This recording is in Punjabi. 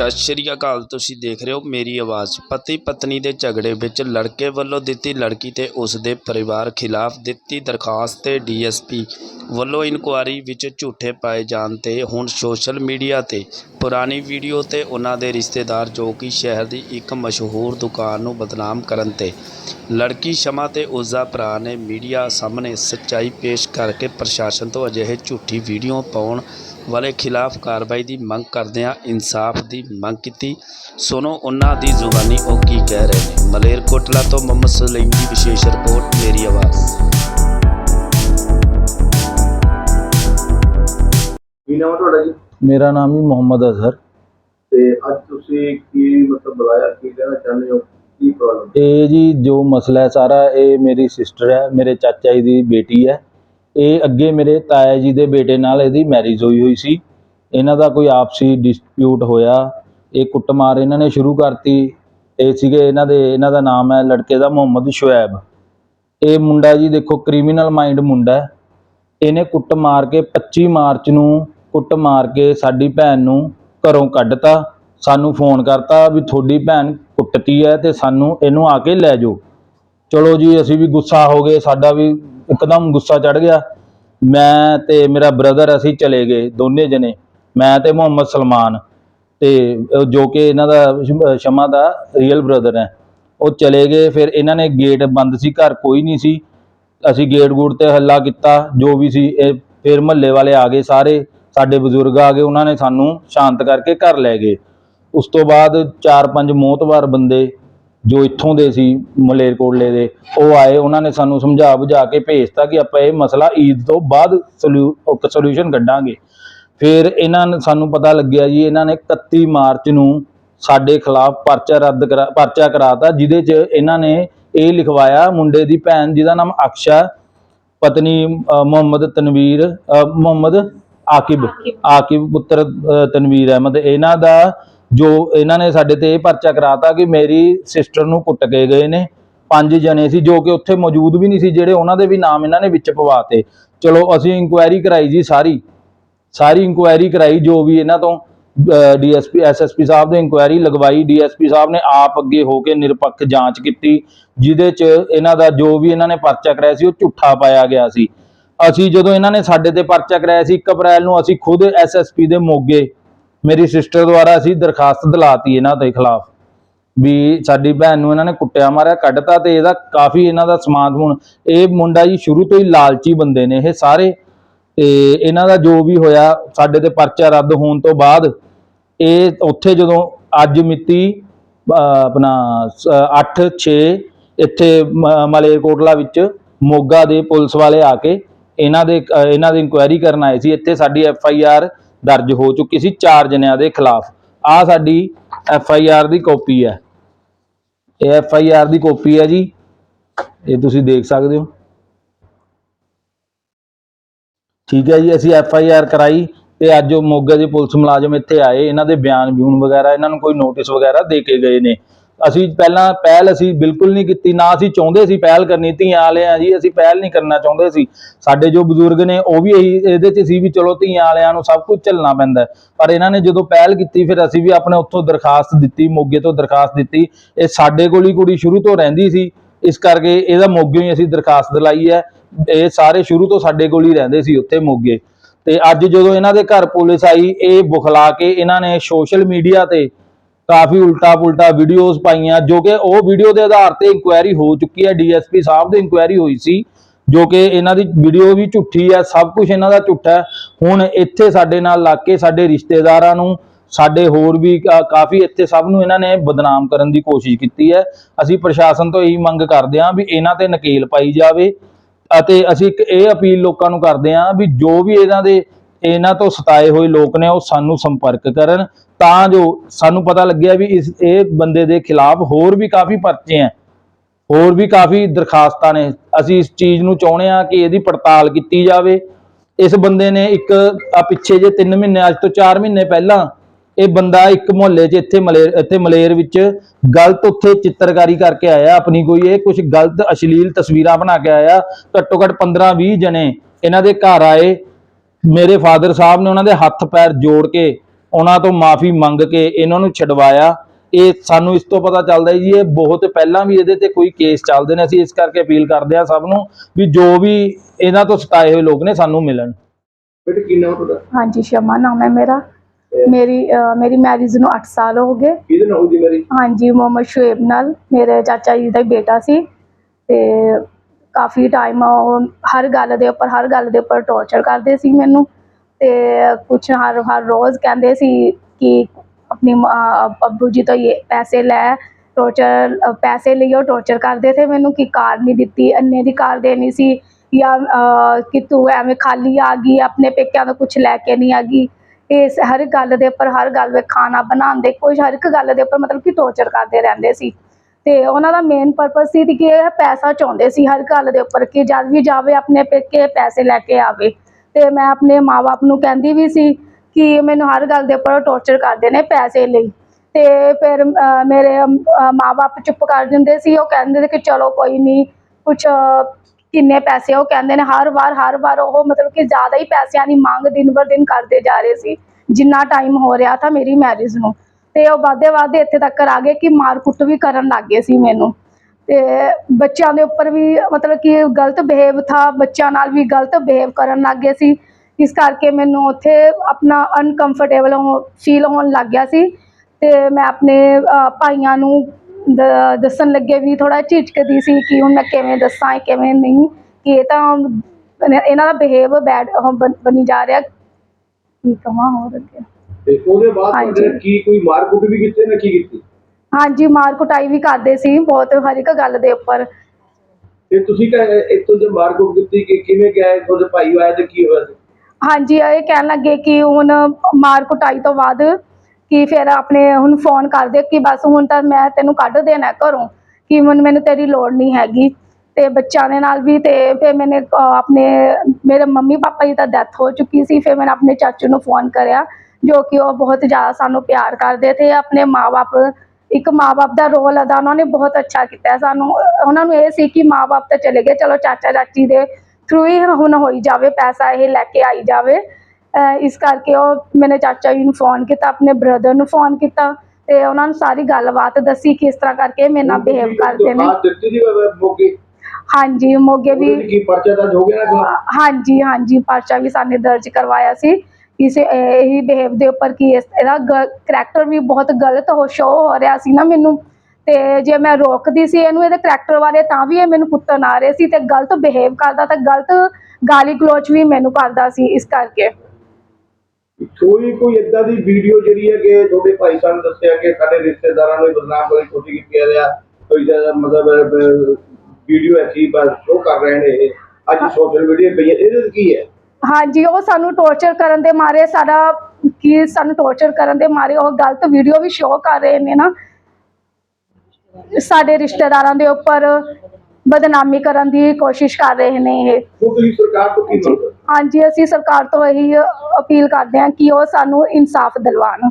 ਸਤਿ ਸ਼੍ਰੀ ਅਕਾਲ, ਤੁਸੀਂ ਦੇਖ ਰਹੇ ਹੋ ਮੇਰੀ ਆਵਾਜ਼। ਪਤੀ ਪਤਨੀ ਦੇ ਝਗੜੇ ਵਿੱਚ ਲੜਕੇ ਵੱਲੋਂ ਦਿੱਤੀ ਲੜਕੀ ਤੇ ਉਸ ਦੇ ਪਰਿਵਾਰ ਖਿਲਾਫ ਦਿੱਤੀ ਦਰਖਾਸਤ ਤੇ ਡੀਐਸਪੀ ਵੱਲੋਂ ਇਨਕੁਆਰੀ ਵਿੱਚ ਝੂਠੇ ਪਾਏ ਜਾਣ ਤੇ ਹੁਣ ਸੋਸ਼ਲ ਮੀਡੀਆ ਤੇ ਪੁਰਾਣੀ ਵੀਡੀਓ ਤੇ ਉਹਨਾਂ ਦੇ ਰਿਸ਼ਤੇਦਾਰ ਜੋ ਕਿ ਸ਼ਹਿਰ ਦੀ ਇੱਕ ਮਸ਼ਹੂਰ ਦੁਕਾਨ ਨੂੰ ਬਦਨਾਮ ਕਰਨ ਤੇ ਲੜਕੀ ਸ਼ਮਾ ਤੇ ਉਸ ਦਾ ਭਰਾ ਨੇ ਮੀਡੀਆ ਸਾਹਮਣੇ ਸੱਚਾਈ ਪੇਸ਼ ਕਰਕੇ ਪ੍ਰਸ਼ਾਸਨ ਤੋਂ ਅਜਿਹੇ ਝੂਠੀ ਵੀਡੀਓ ਪਾਉਣ ਵਾਲੇ ਖਿਲਾਫ ਕਾਰਵਾਈ ਦੀ ਮੰਗ ਕਰਦਿਆਂ ਇਨਸਾਫ ਦੀ ਮੰਗ ਕੀਤੀ। ਸੁਣੋ ਉਹਨਾਂ ਦੀ ਜ਼ੁਬਾਨੀ ਉਹ ਕੀ ਕਹਿ ਰਹੇ ਨੇ? ਮਲੇਰਕੋਟਲਾ ਤੋਂ ਮੁਹੰਮਦ ਸਲੀਮ ਦੀ ਵਿਸ਼ੇਸ਼ ਰਿਪੋਰਟ ਮੇਰੀ ਆਵਾਜ਼। ਕੀ ਨਾਮ ਤੁਹਾਡਾ ਜੀ? ਮੇਰਾ ਨਾਮ ਹੀ ਮੁਹੰਮਦ ਅਜ਼ਹਰ। ਤੇ ਅੱਜ ਤੁਸੀਂ ਕੀ ਮਤਲਬ ਬੁਲਾਇਆ ਕੀ ਕਹਿਣਾ ਚਾਹੁੰਦੇ ਹੋ? ਕੀ ਪ੍ਰੋਬਲਮ ਇਹ ਜੀ ਜੋ ਮਸਲਾ ਹੈ ਸਾਰਾ ਇਹ ਮੇਰੀ ਸਿਸਟਰ ਹੈ ਮੇਰੇ ਚਾਚਾ ਜੀ ਦੀ ਬੇਟੀ ਹੈ। ਇਹ ਅੱਗੇ ਮੇਰੇ ਤਾਇਆ ਜੀ ਦੇ ਬੇਟੇ ਨਾਲ ਇਹਦੀ ਮੈਰਿਜ ਹੋਈ ਹੋਈ ਸੀ। ਇਹਨਾਂ ਦਾ ਕੋਈ ਆਪਸੀ ਡਿਸਪਿਊਟ ਹੋਇਆ, ਇਹ ਕੁੱਟਮਾਰ ਇਹਨਾਂ ਨੇ ਸ਼ੁਰੂ ਕਰਤੀ, ਇਹ ਸੀਗੇ ਇਹਨਾਂ ਦੇ, ਇਹਨਾਂ ਦਾ ਨਾਮ ਹੈ ਲੜਕੇ ਦਾ ਮੁਹੰਮਦ ਸ਼ੁਐਬ ਇਹ ਮੁੰਡਾ ਜੀ ਦੇਖੋ ਕ੍ਰਿਮੀਨਲ ਮਾਈਂਡ ਮੁੰਡਾ ਹੈ। ਇਹਨੇ ਕੁੱਟ ਮਾਰ ਕੇ 25 ਮਾਰਚ ਨੂੰ ਕੁੱਟ ਮਾਰ ਕੇ ਸਾਡੀ ਭੈਣ ਨੂੰ ਘਰੋਂ ਕੱਢਤਾ, ਸਾਨੂੰ ਫੋਨ ਕਰਤਾ ਵੀ ਤੁਹਾਡੀ ਭੈਣ ਕੁੱਟਤੀ ਹੈ ਤੇ ਸਾਨੂੰ ਇਹਨੂੰ ਆ ਕੇ ਲੈ ਜਾਓ। ਚਲੋ ਜੀ, ਅਸੀਂ ਵੀ ਗੁੱਸਾ ਹੋ ਗਏ, ਸਾਡਾ ਵੀ ਇੱਕਦਮ ਗੁੱਸਾ ਚੜ ਗਿਆ। ਮੈਂ ਤੇ ਮੇਰਾ ਬ੍ਰਦਰ ਅਸੀਂ ਚਲੇ ਗਏ, ਦੋਨੇ ਜਣੇ। ਮੈਂ ਤੇ ਮੁਹੰਮਦ ਸਲਮਾਨ ਤੇ ਜੋ ਕਿ ਇਹਨਾਂ ਦਾ ਸ਼ਮ- ਸ਼ਮਾ ਦਾ ਰੀਅਲ ਬ੍ਰਦਰ ਹੈ। ਉਹ ਚਲੇ ਗਏ, ਫਿਰ ਇਹਨਾਂ ਨੇ ਗੇਟ ਬੰਦ ਸੀ, ਘਰ ਕੋਈ ਨਹੀਂ ਸੀ। ਅਸੀਂ ਗੇਟ ਗੂਟ ਤੇ ਹੱਲਾ ਕੀਤਾ, ਜੋ ਵੀ ਸੀ, ਇਹ ਫਿਰ ਮਹੱਲੇ ਵਾਲੇ ਆ ਗਏ ਸਾਰੇ, ਸਾਡੇ ਬਜ਼ੁਰਗ ਆ ਗਏ, ਉਹਨਾਂ ਨੇ ਸਾਨੂੰ ਸ਼ਾਂਤ ਕਰਕੇ ਘਰ ਲੈ ਗਏ। ਉਸ ਤੋਂ ਬਾਅਦ ਚਾਰ ਪੰਜ ਮੋਤਬਾਰ ਬੰਦੇ ਜੋ ਇੱਥੋਂ ਦੇ ਸੀ ਮਲੇਰਕੋਟਲੇ ਦੇ, ਉਹ ਆਏ, ਉਹਨਾਂ ਨੇ ਸਾਨੂੰ ਸਮਝਾ ਬੁਝਾ ਕੇ ਭੇਜਤਾ ਕਿ ਆਪਾਂ ਇਹ ਮਸਲਾ ਈਦ ਤੋਂ ਬਾਅਦ ਸੋਲੂਸ਼ਨ ਕੱਢਾਂਗੇ। ਫਿਰ ਇਹਨਾਂ ਨੇ ਸਾਨੂੰ ਪਤਾ ਲੱਗਿਆ ਜੀ ਇਹਨਾਂ ਨੇ 31 ਮਾਰਚ ਨੂੰ ਸਾਡੇ ਖਿਲਾਫ ਪਰਚਾ ਰੱਦ ਕਰਾ ਪਰਚਾ ਕਰਾਤਾ ਜਿਹਦੇ 'ਚ ਇਹਨਾਂ ਨੇ ਇਹ ਲਿਖਵਾਇਆ ਮੁੰਡੇ ਦੀ ਭੈਣ ਜਿਹਦਾ ਨਾਮ ਅਕਸ਼ਾ ਪਤਨੀ ਮੁਹੰਮਦ ਤਨਵੀਰ ਮੁਹੰਮਦ ਆਕਿਬ ਆਕਿਬ। ਪੁੱਤਰ ਤਨਵੀਰ ਅਹਿਮਦ ਇਹਨਾਂ ਦਾ ਜੋ ਇਹਨਾਂ ਨੇ ਸਾਡੇ ਤੇ ਇਹ ਪਰਚਾ ਕਰਾਤਾ ਕਿ ਮੇਰੀ ਸਿਸਟਰ ਨੂੰ ਕੁੱਟ ਕੇ ਗਏ ਨੇ ਪੰਜ ਜਣੇ ਸੀ ਜੋ ਕਿ ਉੱਥੇ ਮੌਜੂਦ ਵੀ ਨਹੀਂ ਸੀ ਜਿਹੜੇ ਉਹਨਾਂ ਦੇ ਵੀ ਨਾਮ ਇਹਨਾਂ ਨੇ ਵਿੱਚ ਪਵਾਤੇ। ਚਲੋ ਅਸੀਂ ਇਨਕੁਆਇਰੀ ਕਰਾਈ ਜੀ ਸਾਰੀ। ਸਾਰੀ ਇਨਕੁਆਇਰੀ ਕਰਾਈ, ਜੋ ਵੀ ਇਹਨਾਂ ਤੋਂ ਡੀਐਸਪੀ ਐਸਐਸਪੀ ਸਾਹਿਬ ਨੇ ਇਨਕੁਆਇਰੀ ਲਗਵਾਈ ਡੀਐਸਪੀ ਸਾਹਿਬ ਨੇ ਆਪ ਅੱਗੇ ਹੋ ਕੇ ਨਿਰਪੱਖ ਜਾਂਚ ਕੀਤੀ, ਜਿਹਦੇ 'ਚ ਇਹਨਾਂ ਦਾ ਜੋ ਵੀ ਇਹਨਾਂ ਨੇ ਪਰਚਾ ਕਰਾਇਆ ਸੀ, ਉਹ ਝੂਠਾ ਪਾਇਆ ਗਿਆ ਸੀ। ਅਸੀਂ ਜਦੋਂ ਇਹਨਾਂ ਨੇ ਸਾਡੇ ਤੇ ਪਰਚਾ ਕਰਾਇਆ ਸੀ 1 ਅਪ੍ਰੈਲ ਨੂੰ ਅਸੀਂ ਖੁਦ ਐਸਐਸਪੀ ਦੇ ਮੋਗੇ, ਮੇਰੀ ਸਿਸਟਰ ਦੁਆਰਾ ਅਸੀਂ ਦਰਖਾਸਤ ਦਿਲਾਤੀ ਇਹਨਾਂ ਦੇ ਖਿਲਾਫ, ਵੀ ਸਾਡੀ ਭੈਣ ਨੂੰ ਇਹਨਾਂ ਨੇ ਕੁੱਟਿਆ, ਮਾਰਿਆ, ਕੱਢਤਾ ਤੇ ਇਹਦਾ ਕਾਫੀ ਇਹਨਾਂ ਦਾ ਸਮਾਨ ਹੁਣ, ਇਹ ਮੁੰਡਾ ਜੀ ਸ਼ੁਰੂ ਤੋਂ ਹੀ ਲਾਲਚੀ ਬੰਦੇ ਨੇ, ਇਹ ਸਾਰੇ ਤੇ ਇਹਨਾਂ ਦਾ ਜੋ ਵੀ ਹੋਇਆ, ਸਾਡੇ ਤੇ ਪਰਚਾ ਰੱਦ ਹੋਣ ਤੋਂ ਬਾਅਦ ਇਹ ਉੱਥੇ ਜਦੋਂ ਅੱਜ ਮਿਤੀ, ਅਹ, ਆਪਣਾ 8 6 ਇੱਥੇ ਮ- ਮਲੇਰਕੋਟਲਾ ਵਿੱਚ ਮੋਗਾ ਦੇ ਪੁਲਿਸ ਵਾਲੇ ਆ ਕੇ ਇਹਨਾਂ ਦੇ, ਇਹਨਾਂ ਦੀ ਇਨਕੁਆਇਰੀ ਕਰਨ ਆਏ ਸੀ, ਇੱਥੇ ਸਾਡੀ ਐਫ ਆਈ ਆਰ ਦਰਜ ਹੋ ਚੁੱਕੀ ਸੀ ਚਾਰ ਜਣਿਆਂ ਦੇ ਖਿਲਾਫ। ਆ ਸਾਡੀ ਐਫ ਆਈ ਆਰ ਦੀ ਕਾਪੀ ਹੈ। ਇਹ ਐਫ ਆਈ ਆਰ ਦੀ ਕਾਪੀ ਹੈ ਜੀ। ਇਹ ਤੁਸੀਂ ਦੇਖ ਸਕਦੇ ਹੋ। ਠੀਕ ਹੈ ਜੀ, ਅਸੀਂ ਐਫ ਆਈ ਆਰ ਕਰਾਈ ਤੇ ਅੱਜ ਉਹ ਮੋਗਾ ਦੇ ਪੁਲਿਸ ਮੁਲਾਜ਼ਮ ਇੱਥੇ ਆਏ, ਇਹਨਾਂ ਦੇ ਬਿਆਨ ਬਿਊਨ ਵਗੈਰਾ, ਇਹਨਾਂ ਨੂੰ ਕੋਈ ਨੋਟਿਸ ਵਗੈਰਾ ਦੇ ਕੇ ਗਏ ਨੇ। ਅਸੀਂ ਪਹਿਲਾਂ ਪਹਿਲ ਅਸੀਂ ਬਿਲਕੁਲ ਨਹੀਂ ਕੀਤੀ, ਨਾ ਅਸੀਂ ਚਾਹੁੰਦੇ ਸੀ ਪਹਿਲ ਕਰਨੀ, ਧੀਆਂ ਵਾਲਿਆਂ ਜੀ, ਅਸੀਂ ਪਹਿਲ ਨਹੀਂ ਕਰਨਾ ਚਾਹੁੰਦੇ ਸੀ। ਸਾਡੇ ਜੋ ਬਜ਼ੁਰਗ ਨੇ, ਉਹ ਵੀ ਇਹੀ, ਇਹਦੇ 'ਚ ਸੀ ਵੀ ਚਲੋ ਧੀਆਂ ਵਾਲਿਆਂ ਨੂੰ ਸਭ ਕੁਝ ਝੱਲਣਾ ਪੈਂਦਾ। ਪਰ ਇਹਨਾਂ ਨੇ ਜਦੋਂ ਪਹਿਲ ਕੀਤੀ, ਫਿਰ ਅਸੀਂ ਵੀ ਆਪਣੇ ਉੱਥੋਂ ਦਰਖਾਸਤ ਦਿੱਤੀ, ਮੋਗੇ ਤੋਂ ਦਰਖਾਸਤ ਦਿੱਤੀ। ਇਹ ਸਾਡੇ ਕੋਲ ਹੀ ਕੁੜੀ ਸ਼ੁਰੂ ਤੋਂ ਰਹਿੰਦੀ ਸੀ, ਇਸ ਕਰਕੇ ਇਹਦਾ ਮੋਗੇ ਹੀ ਅਸੀਂ ਦਰਖਾਸਤ ਦਿਲਾਈ ਹੈ। ਇਹ ਸਾਰੇ ਸ਼ੁਰੂ ਤੋਂ ਸਾਡੇ ਕੋਲ ਹੀ ਰਹਿੰਦੇ ਸੀ ਉੱਥੇ ਮੋਗੇ। ਤੇ ਅੱਜ ਜਦੋਂ ਇਹਨਾਂ ਦੇ ਘਰ ਪੁਲਿਸ ਆਈ, ਇਹ ਬੁਖਲਾ ਕੇ ਇਹਨਾਂ ਨੇ ਸੋਸ਼ਲ ਮੀਡੀਆ ਤੇ ਕਾਫੀ ਉਲਟਾ ਪੁਲਟਾ ਵੀਡੀਓਜ਼ ਪਾਈਆਂ, ਜੋ ਕਿ ਉਹ ਵੀਡੀਓ ਦੇ ਆਧਾਰ ਤੇ ਇਨਕੁਆਇਰੀ ਹੋ ਚੁੱਕੀ ਹੈ। ਡੀਐਸਪੀ ਸਾਹਿਬ ਦੀ ਇਨਕੁਆਇਰੀ ਹੋਈ ਸੀ, ਜੋ ਕਿ ਇਹਨਾਂ ਦੀ ਵੀਡੀਓ ਵੀ ਝੂਠੀ ਹੈ, ਸਭ ਕੁਝ ਇਹਨਾਂ ਦਾ ਝੂਠਾ ਹੈ। ਹੁਣ ਇੱਥੇ ਸਾਡੇ ਨਾਲ ਲੱਗ ਕੇ ਸਾਡੇ ਰਿਸ਼ਤੇਦਾਰਾਂ ਨੂੰ, ਸਾਡੇ ਹੋਰ ਵੀ ਕਾਫੀ ਇੱਥੇ ਸਭ ਨੂੰ ਇਹਨਾਂ ਨੇ ਬਦਨਾਮ ਕਰਨ ਦੀ ਕੋਸ਼ਿਸ਼ ਕੀਤੀ ਹੈ। ਅਸੀਂ ਪ੍ਰਸ਼ਾਸਨ ਤੋਂ ਇਹੀ ਮੰਗ ਕਰਦੇ ਹਾਂ ਵੀ ਇਹਨਾਂ ਤੇ ਨਕੇਲ ਪਾਈ ਜਾਵੇ। ਅਤੇ ਅਸੀਂ ਇੱਕ ਇਹ ਅਪੀਲ ਲੋਕਾਂ ਨੂੰ ਕਰਦੇ ਹਾਂ ਵੀ ਜੋ ਵੀ ਇਹਨਾਂ ਦੇ, ਇਹਨਾਂ ਤੋਂ ਸਤਾਏ ਹੋਏ ਲੋਕ ਨੇ, ਉਹ ਸਾਨੂੰ ਸੰਪਰਕ ਕਰਨ, ਤਾਂ ਜੋ ਸਾਨੂੰ ਪਤਾ ਲੱਗਿਆ ਵੀ ਇਸ, ਇਹ ਬੰਦੇ ਦੇ ਖਿਲਾਫ ਹੋਰ ਵੀ ਕਾਫੀ ਪਰਚੇ ਹੈ, ਹੋਰ ਵੀ ਕਾਫੀ ਦਰਖਾਸਤਾਂ ਨੇ। ਅਸੀਂ ਇਸ ਚੀਜ਼ ਨੂੰ ਚਾਹੁੰਦੇ ਹਾਂ ਕਿ ਇਹਦੀ ਪੜਤਾਲ ਕੀਤੀ ਜਾਵੇ। ਇਸ ਬੰਦੇ ਨੇ ਇੱਕ ਆ ਪਿੱਛੇ ਜੇ 3 ਮਹੀਨੇ, ਅੱਜ ਤੋਂ 4 ਮਹੀਨੇ ਪਹਿਲਾਂ ਇਹ ਬੰਦਾ ਇੱਕ ਮੁਹੱਲੇ 'ਚ ਇੱਥੇ ਮਲੇਰ ਇੱਥੇ ਮਲੇਰ ਵਿੱਚ ਗਲਤ ਉੱਥੇ ਚਿੱਤਰਕਾਰੀ ਕਰਕੇ ਆਇਆ ਆਪਣੀ ਕੋਈ ਇਹ ਕੁਝ ਗਲਤ ਅਸ਼ਲੀਲ ਤਸਵੀਰਾਂ ਬਣਾ ਕੇ ਆਇਆ। ਘੱਟੋ ਘੱਟ 15 20 ਜਣੇ ਇਹਨਾਂ ਦੇ ਘਰ ਆਏ। ਮੇਰੇ ਫਾਦਰ ਸਾਹਿਬ ਨੇ ਉਹਨਾਂ ਦੇ ਹੱਥ ਪੈਰ ਜੋੜ ਕੇ ਉਹਨਾਂ ਤੋਂ ਮਾਫੀ ਮੰਗ ਕੇ ਇਹਨਾਂ ਨੂੰ ਛਡਵਾਇਆ। ਇਹ ਸਾਨੂੰ ਇਸ ਤੋਂ ਪਤਾ ਚੱਲਦਾ ਜੀ ਇਹ ਬਹੁਤ ਪਹਿਲਾਂ ਵੀ ਇਹਦੇ ਤੇ ਕੋਈ ਕੇਸ ਚੱਲਦੇ ਨੇ। ਅਸੀਂ ਇਸ ਕਰਕੇ ਅਪੀਲ ਕਰਦੇ ਹਾਂ ਸਭ ਨੂੰ ਵੀ ਜੋ ਵੀ ਇਹਨਾਂ ਤੋਂ ਸਤਾਏ ਹੋਏ ਲੋਕ ਨੇ ਸਾਨੂੰ ਮਿਲਣ। ਬੇਟੇ ਕੀ ਨਾਮ ਤੁਹਾਡਾ? ਹਾਂਜੀ ਸ਼ਮਾ ਨਾਮ ਹੈ ਮੇਰਾ। ਮੇਰੀ ਮੇਰੀ ਮੈਰਿਜ ਨੂੰ 8 ਸਾਲ ਹੋ ਗਏ। ਕਿਹਦੇ ਨਾਲ ਹੋਈ ਮੇਰੀ ਹਾਂਜੀ ਮੁਹੰਮਦ ਸ਼ੁਏਬ ਨਾਲ। ਮੇਰੇ ਚਾਚਾ ਜੀ ਦਾ ਬੇਟਾ ਸੀ। ਤੇ ਕਾਫੀ ਟਾਈਮ ਉਹ ਹਰ ਗੱਲ ਦੇ ਉੱਪਰ ਹਰ ਗੱਲ ਦੇ ਉੱਪਰ ਟੌਰਚਰ ਕਰਦੇ ਸੀ ਮੈਨੂੰ। ਤੇ ਕੁਛ ਹਰ ਹਰ ਰੋਜ਼ ਕਹਿੰਦੇ ਸੀ ਕਿ ਆਪਣੀ ਅੱਬੂ ਜੀ ਤੋਂ ਇਹ ਪੈਸੇ ਲੈ ਟੌਰਚਰ ਪੈਸੇ ਲਈਓ ਟੌਰਚਰ ਕਰਦੇ ਥੇ ਮੈਨੂੰ ਕਿ ਕਾਰ ਨਹੀਂ ਦਿੱਤੀ ਅੰਨੇ ਦੀ ਕਾਰ ਦੇਣੀ ਸੀ। ਜਾਂ ਕਿ ਤੂੰ ਐਵੇਂ ਖਾਲੀ ਆ ਗਈ ਆਪਣੇ ਪੇਕਿਆਂ ਤੋਂ ਕੁਝ ਲੈ ਕੇ ਨਹੀਂ ਆ ਗਈ। ਇਸ ਹਰ ਇੱਕ ਗੱਲ ਦੇ ਉੱਪਰ ਹਰ ਗੱਲ ਵਿੱਚ ਖਾਣਾ ਬਣਾਉਂਦੇ ਕੋਈ ਹਰ ਇੱਕ ਗੱਲ ਦੇ ਉੱਪਰ ਮਤਲਬ ਕਿ ਟੌਰਚਰ ਕਰਦੇ ਰਹਿੰਦੇ ਸੀ। ਤੇ ਉਹਨਾਂ ਦਾ ਮੇਨ ਪਰਪਸ ਸੀ ਕਿ ਇਹ ਪੈਸਾ ਚਾਹੁੰਦੇ ਸੀ ਹਰ ਗੱਲ ਦੇ ਉੱਪਰ ਕਿ ਜਦ ਵੀ ਜਾਵੇ ਆਪਣੇ ਪੇਕੇ ਪੈਸੇ ਲੈ ਕੇ ਆਵੇ। ਤੇ ਮੈਂ ਆਪਣੇ ਮਾਪੇ ਨੂੰ ਕਹਿੰਦੀ ਵੀ ਸੀ ਕਿ ਮੈਨੂੰ ਹਰ ਗੱਲ ਦੇ ਉੱਪਰ ਟੌਰਚਰ ਕਰਦੇ ਨੇ ਪੈਸੇ ਲਈ। ਤੇ ਫਿਰ ਅਹ, ਮੇਰੇ ਮਾਪੇ ਚੁੱਪ ਕਰ ਦਿੰਦੇ ਸੀ। ਉਹ ਕਹਿੰਦੇ ਸੀ ਕਿ ਚਲੋ ਕੋਈ ਨਹੀਂ ਕੁਛ ਕਿੰਨੇ ਪੈਸੇ ਉਹ ਕਹਿੰਦੇ ਨੇ, ਹਰ ਵਾਰ ਹਰ ਵਾਰ ਉਹ ਮਤਲਬ ਕਿ ਜ਼ਿਆਦਾ ਹੀ ਪੈਸਿਆਂ ਦੀ ਮੰਗ ਦਿਨ ਬਰ ਦਿਨ ਕਰਦੇ ਜਾ ਰਹੇ ਸੀ, ਜਿੰਨਾ ਟਾਈਮ ਹੋ ਰਿਹਾ ਥਾ ਮੇਰੀ ਮੈਰਿਜ ਨੂੰ। ਤੇ ਉਹ ਵਾਧੇ ਵਾਧੇ ਇੱਥੇ ਤੱਕ ਆ ਗਏ ਕਿ ਮਾਰ ਕੁੱਟ ਵੀ ਕਰਨ ਲੱਗ ਗਏ ਸੀ ਮੈਨੂੰ। ਤੇ ਬੱਚਿਆਂ ਦੇ ਉੱਪਰ ਵੀ ਮਤਲਬ ਕਿ ਗਲਤ ਬਿਹੇਵ ਥਾ, ਬੱਚਿਆਂ ਨਾਲ ਵੀ ਗਲਤ ਬਿਹੇਵ ਕਰਨ ਲੱਗ ਗਏ ਸੀ। ਇਸ ਕਰਕੇ ਮੈਨੂੰ ਉੱਥੇ ਆਪਣਾ ਅਨਕੰਫਰਟੇਬਲ ਫੀਲ ਹੋਣ ਲੱਗ ਗਿਆ ਸੀ। ਤੇ ਮੈਂ ਆਪਣੇ ਭਾਈਆਂ ਨੂੰ ਦੱਸਣ ਲੱਗੇ ਵੀ ਥੋੜਾ ਝਿਜਕਦੀ ਸੀ ਕਿ ਹੁਣ ਮੈਂ ਕਿਵੇਂ ਦੱਸਾਂ ਕਿਵੇਂ ਨਹੀਂ ਕਿ ਇਹ ਤਾਂ ਇਹਨਾਂ ਦਾ ਬਿਹੇਵ ਬੈਡ ਬਣੀ ਜਾ ਰਿਹਾ। ਕੀ ਕਹਾਂ ਹੋਰ ਅੱਗੇ। ਤੇ ਉਹਦੇ ਬਾਅਦ। ਤੁਹਾਡੇ ਕੀ ਕੋਈ ਮਾਰ ਕੁੱਟ ਵੀ ਕੀਤੀ ਨਾ ਕੀ ਕੀਤੀ? ਹਾਂਜੀ ਮਾਰ ਕੁਟਾਈ ਵੀ ਕਰਦੇ ਸੀ ਬਹੁਤ ਹਰ ਇੱਕ ਗੱਲ ਦੇ ਉੱਪਰ। ਤੇ ਤੁਸੀਂ ਕਹ ਇੱਥੋਂ ਜੇ ਮਾਰ ਕੁੱਟ ਕੀਤੀ ਕਿ ਕਿਵੇਂ ਗਏ ਤੁਹਾਡੇ ਭਾਈ ਆਏ ਤੇ ਕੀ ਹੋਇਆ ਸੀ? ਹਾਂਜੀ ਇਹ ਕਹਿਣ ਲੱਗੇ ਕਿ ਹੁਣ ਮਾਰ ਕੁਟਾਈ ਤੋਂ ਬਾਅਦ ਕਿ ਫਿਰ ਆਪਣੇ ਹੁਣ ਫੋਨ ਕਰਦੇ ਕਿ ਬਸ ਹੁਣ ਤਾਂ ਮੈਂ ਤੈਨੂੰ ਕੱਢ ਦੇਣਾ ਘਰੋਂ, ਕਿ ਹੁਣ ਮੈਨੂੰ ਤੇਰੀ ਲੋੜ ਨਹੀਂ ਹੈਗੀ। ਤੇ ਬੱਚਿਆਂ ਦੇ ਨਾਲ ਵੀ ਤੇ ਫਿਰ ਮੈਨੇ ਆਪਣੇ ਮੇਰੇ ਮੰਮੀ ਪਾਪਾ ਜੀ ਤਾਂ ਡੈਥ ਹੋ ਚੁੱਕੀ ਸੀ, ਫਿਰ ਮੈਂ ਆਪਣੇ ਚਾਚੂ ਨੂੰ ਫੋਨ ਕਰਿਆ, ਜੋ ਕਿ ਉਹ ਬਹੁਤ ਜ਼ਿਆਦਾ ਸਾਨੂੰ ਪਿਆਰ ਕਰਦੇ ਤੇ ਆਪਣੇ ਮਾਪੇ ਇੱਕ ਮਾਪੇ ਦਾ ਰੋਲ ਅਦਾ ਉਹਨਾਂ ਨੇ ਬਹੁਤ ਅੱਛਾ ਕੀਤਾ ਸਾਨੂੰ। ਉਹਨਾਂ ਨੂੰ ਇਹ ਸੀ ਕਿ ਮਾਪੇ ਤਾਂ ਚਲੇ ਗਏ, ਚਲੋ ਚਾਚਾ ਚਾਚੀ ਦੇ ਥਰੂ ਹੀ ਹੁਣ ਹੋਈ ਜਾਵੇ, ਪੈਸਾ ਇਹ ਲੈ ਕੇ ਆਈ ਜਾਵੇ। ਇਸ ਕਰਕੇ ਉਹ ਮੈਨੇ ਚਾਚਾ ਜੀ ਨੂੰ ਫੋਨ ਕੀਤਾ ਆਪਣੇ ਬ੍ਰਦਰ ਨੂੰ ਫੋਨ ਕੀਤਾ ਤੇ ਉਹਨਾਂ ਨੂੰ ਸਾਰੀ ਗੱਲਬਾਤ ਦੱਸੀ ਕਿਸ ਤਰ੍ਹਾਂ ਕਰਕੇ ਮੇਰੇ ਨਾਲ ਬਿਹੇਵ ਕਰਦੇ ਨੇ। ਬਾਤ ਦਿੱਤੀ ਹਾਂਜੀ ਮੋਗੇ ਵੀ ਉਹਦੇ 'ਚ ਕੀ ਪਰਚਾ ਦਰਜ ਹੋ ਗਿਆ ਨਾ ਹਾਂਜੀ ਹਾਂਜੀ ਪਰਚਾ ਵੀ ਸਾਨੇ ਦਰਜ ਕਰਵਾਇਆ ਸੀ। ਕਿਸੇ ਇਹੀ ਬਿਹੇਵ ਦੇ ਉੱਪਰ ਕਿ ਇਸ ਇਹਦਾ ਕਰੈਕਟਰ ਵੀ ਬਹੁਤ ਗਲਤ ਹੋ ਸ਼ੋ ਹੋ ਰਿਹਾ ਸੀ ਨਾ ਮੈਨੂੰ। ਤੇ ਜੇ ਮੈਂ ਰੋਕਦੀ ਸੀ ਇਹਨੂੰ ਇਹਦੇ ਕਰੈਕਟਰ ਬਾਰੇ ਤਾਂ ਵੀ ਇਹ ਮੈਨੂੰ ਕੁੱਟਣ ਆ ਰਹੇ ਸੀ ਤੇ ਗਲਤ ਬਿਹੇਵ ਕਰਦਾ ਤਾਂ ਗਲਤ ਗਾਲੀ ਗਲੋਚ ਵੀ ਮੈਨੂੰ ਕਰਦਾ ਸੀ ਇਸ ਕਰਕੇ। ਕੋਈ ਕੋਈ ਇਦਾਂ ਦੀ ਵੀਡੀਓ ਜਿਹੜੀ ਹੈ ਕਿ ਤੁਹਾਡੇ ਭਾਈ ਸਾਹਿਬ ਨੇ ਦੱਸਿਆ ਕਿ ਸਾਡੇ ਰਿਸ਼ਤੇਦਾਰਾਂ ਨੂੰ ਬਦਨਾਮ ਕਰਨ ਦੀ ਕੋਸ਼ਿਸ਼ ਕੀਤੀ ਰਿਹਾ ਕੋਈ ਜ਼ਿਆਦਾ ਮਤਲਬ ਵੀਡੀਓ ਐਸੀ ਬਸ ਸ਼ੋ ਕਰ ਰਹੇ ਨੇ ਇਹ। ਅੱਜ ਸੋਸ਼ਲ ਮੀਡੀਆ ਪਈ ਹੈ ਇਹਦੇ ਕੀ ਹੈ ਹਾਂਜੀ ਉਹ ਸਾਨੂੰ ਟੌਰਚਰ ਕਰਨ ਦੇ ਮਾਰੇ ਸਾਡਾ ਕੀ ਸਾਨੂੰ ਟੌਰਚਰ ਕਰਨ ਦੇ ਮਾਰੇ ਉਹ ਗਲਤ ਵੀਡੀਓ ਵੀ ਸ਼ੋਅ ਕਰ ਰਹੇ ਨੇ ਨਾ ਸਾਡੇ ਰਿਸ਼ਤੇਦਾਰਾਂ ਦੇ ਉੱਪਰ ਬਦਨਾਮੀ ਕਰਨ ਦੀ ਕੋਸ਼ਿਸ਼ ਕਰ ਰਹੇ ਨੇ ਇਹ ਤੁਸੀਂ ਸਰਕਾਰ ਤੋਂ ਕੀ ਮੰਗਦੇ? ਹਾਂਜੀ ਅਸੀਂ ਸਰਕਾਰ ਤੋਂ ਇਹੀ ਅਪੀਲ ਕਰਦੇ ਹਾਂ ਕਿ ਉਹ ਸਾਨੂੰ ਇਨਸਾਫ ਦਿਲਵਾਉਣ।